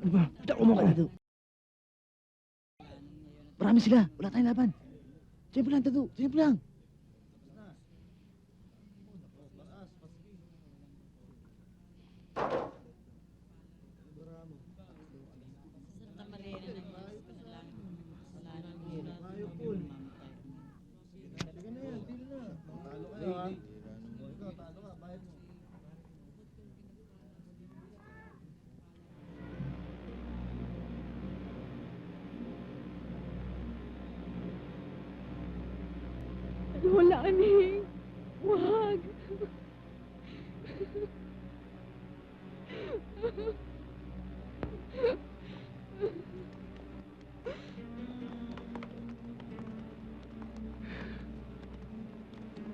Ano ba? Bitaw mo ko. Marami sila. Wala tayong laban. Siyempre lang, Tado. Siyempre lang. Santa Maria na ng Diyos ko na lang. Wala nang hirap. Mamatay. Wala, Aning. Wag.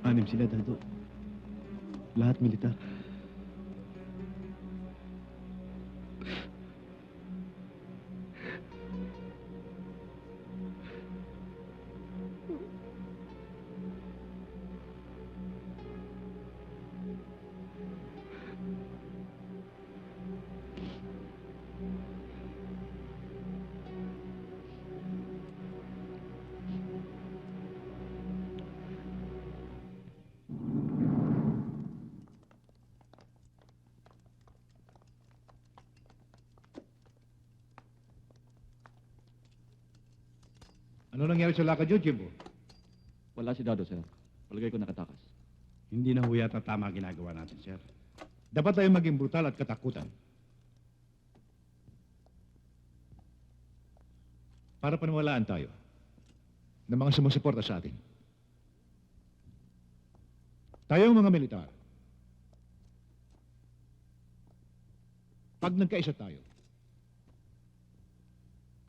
Anim sila, Tado. Lahat militar. Ano nangyari sa lakad yun, Jimbo? Wala si Dado, sir. Palagay ko nakatakas. Hindi na ho yata tama ginagawa natin, sir. Dapat tayong maging brutal at katakutan. Para paniwalaan tayo ng mga sumusuporta sa atin. Tayong mga militar, pag nagkaisa tayo,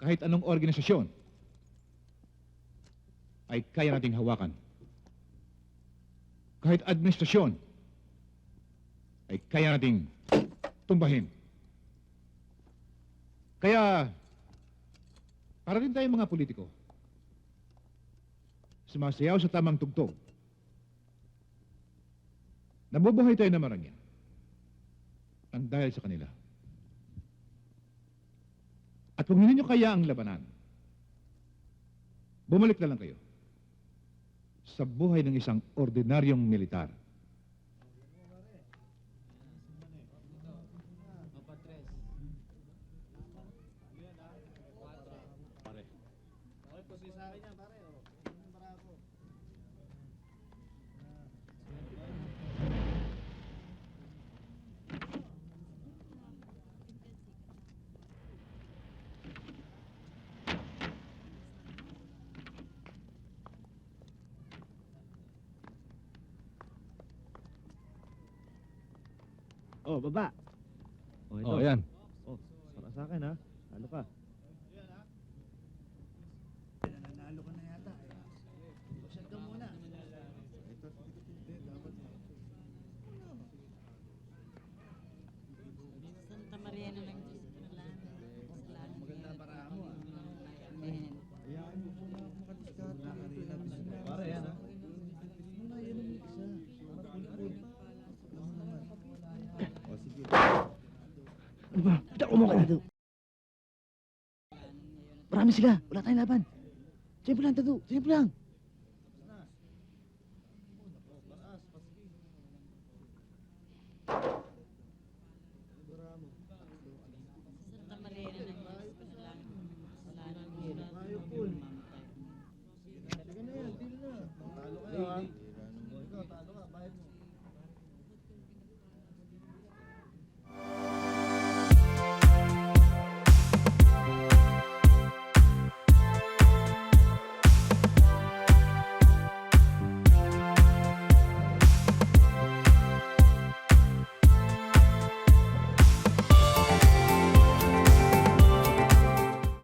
kahit anong organisasyon, ay kaya nating hawakan. Kahit administrasyon, ay kaya nating tumbahin. Kaya, para rin tayong mga politiko, sumasayaw sa tamang tugtog. Nabubuhay tayo na marangya. Ang dahil sa kanila. At kung hindi nyo kaya ang labanan, bumalik na lang kayo sa buhay ng isang ordinaryong militar. Oh, baba. Oh, ito. Oh, ayan. Oh, para sa akin, ha? Talo ka. Santa Maria na ng Diyos ko na lang. Wala nang hirap. Amen. Ano ba? Bitaw mo ko. Tado. Marami sila. Wala tayong laban. Siyempre lang, Tado. Siyempre lang. Santa Maria